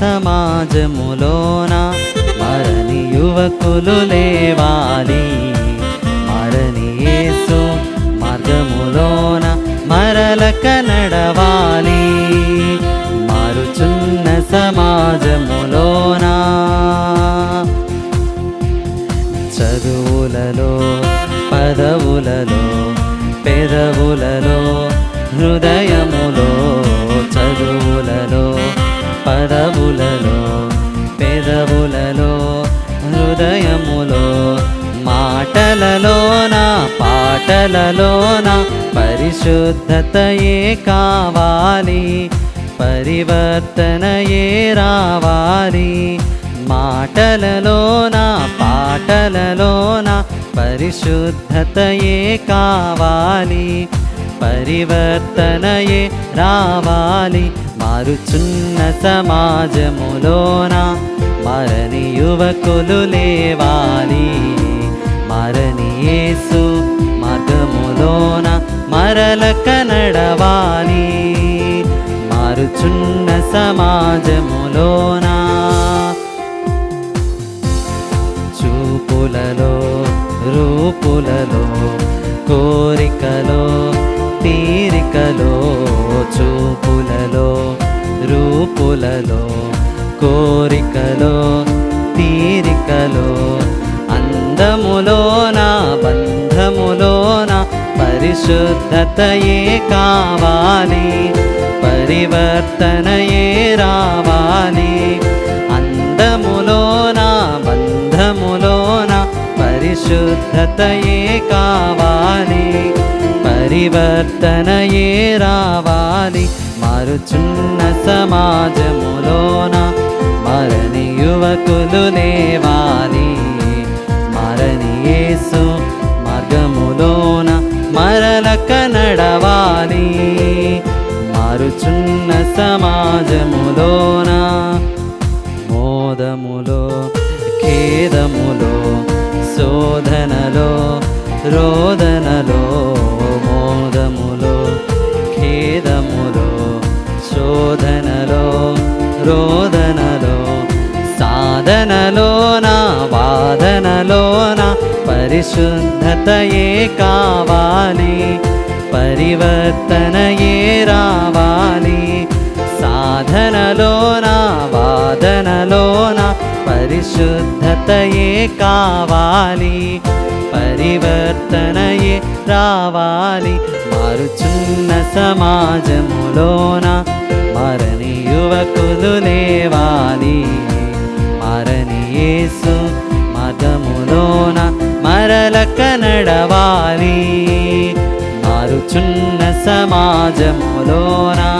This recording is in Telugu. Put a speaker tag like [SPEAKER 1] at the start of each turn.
[SPEAKER 1] సమాజములోన మరని యువకులు లేవాలి. మరని యేసు మార్గములోన మరలక నడవాలి. మారుచున్న సమాజములోన చదువులలో పదవులలో పెదవులలో హృదయములో చదువులలో పదవు పాటలలోన పరిశుద్ధతయే కావాలి పరివర్తనయే రావాలి. మాటలలోన పాటలలోన పరిశుద్ధతయే కావాలి పరివర్తనయే రావాలి. మారుచున్న సమాజములోన మరని యువకులు లేవాలి. మరని యేసు మార్గములోన మరలక నడవాలి మారుచున్న సమాజములోన. చూపులలో రూపులలో కోరికలో తీరికలో చూపులలో రూపులలో కోరికలో తీరికలో అందములో నా శుద్ధతయే కావాలి పరివర్తనయే రావాలి. అందములోన బంధములోన పరిశుద్ధతయే కావాలి పరివర్తనయే రావాలి. మారుచున్న సమాజములోన మరణి యువకులు లేవా? మరలక నడవాలి. మారుచున్న సమాజములోన మోదములో ఖేదములో శోధనలో రోదనలో మోదములో ఖేదములో శోధనలో రోద పరిశుద్ధతయే కావాలి పరివర్తనయే రావాలి. సాధనలోన వాదనలోన పరిశుద్ధతయే కావాలి పరివర్తనయే రావాలి. మారుచున్న సమాజములోన మరని యువకులు లేవాలి. మరని యేసు నడవాలి మారుచున్న సమాజములోనా?